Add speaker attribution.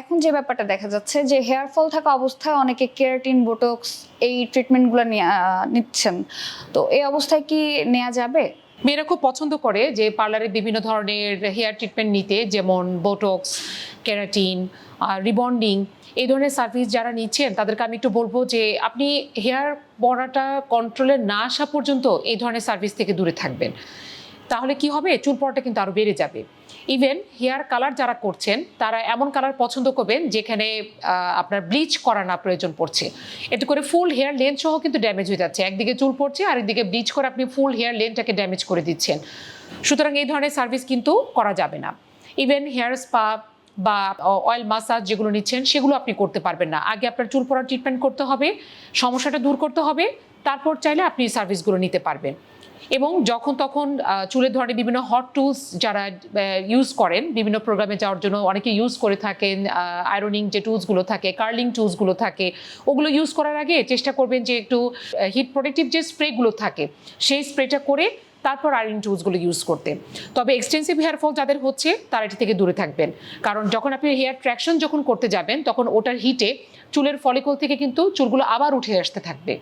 Speaker 1: এখন যে ব্যাপারটা দেখা যাচ্ছে যে হেয়ার ফল থাকা অবস্থায় অনেকে কেরাটিন, বোটক্স এই ট্রিটমেন্টগুলো নিচ্ছেন। তো এই অবস্থায় কি নেওয়া যাবে?
Speaker 2: মেয়েরা খুব পছন্দ করে যে পার্লারে বিভিন্ন ধরনের হেয়ার ট্রিটমেন্ট নিতে, যেমন বোটক্স ক্যারাটিন রিবন্ডিং। এই ধরনের সার্ভিস যারা নিচ্ছেন, তাদেরকে আমি একটু বলব যে আপনি হেয়ার পড়াটা কন্ট্রোলে না আসা পর্যন্ত এই ধরনের সার্ভিস থেকে দূরে থাকবেন। তাহলে কি হবে? চুল পড়াটা কিন্তু আরও বেড়ে যাবে। ইভেন হেয়ার কালার যারা করছেন, তারা এমন কালার পছন্দ করবেন যেখানে আপনার ব্লিচ করা না প্রয়োজন পড়ছে। এতে করে ফুল হেয়ার লেন্থ সহ কিন্তু ড্যামেজ হয়ে যাচ্ছে। একদিকে চুল পড়ছে, আরেকদিকে ব্লিচ করে আপনি ফুল হেয়ার লেন্থটাকে ড্যামেজ করে দিচ্ছেন। সুতরাং এই ধরনের সার্ভিস কিন্তু করা যাবে না। ইভেন হেয়ার স্পা বা অয়েল মাসাজ যেগুলো নিচ্ছেন, সেগুলো আপনি করতে পারবেন না। আগে আপনার চুল পড়ার ট্রিটমেন্ট করতে হবে, সমস্যাটা দূর করতে হবে, তারপর চাইলে আপনি সার্ভিসগুলো নিতে পারবেন। এবং যখন তখন চুলের ধরনের বিভিন্ন হট টুলস যারা ইউজ করেন, বিভিন্ন প্রোগ্রামে যাওয়ার জন্য অনেকে ইউজ করে থাকেন আয়রনিং যে টুলসগুলো থাকে কার্লিং টুলসগুলো থাকে, ওগুলো ইউজ করার আগে চেষ্টা করবেন যে একটু হিট প্রোটেক্টিভ যে স্প্রেগুলো থাকে, সেই স্প্রেটা করে তারপর আয়রন টুলসগুলো ইউজ করতে। তবে এক্সটেন্সিভ হেয়ার ফল যাদের হচ্ছে, তারা এটি থেকে দূরে থাকবেন। কারণ যখন আপনি হেয়ার ট্র্যাকশন যখন করতে যাবেন, তখন ওটার হিটে চুলের ফলিকল থেকে কিন্তু চুলগুলো আবার উঠে আসতে থাকবে।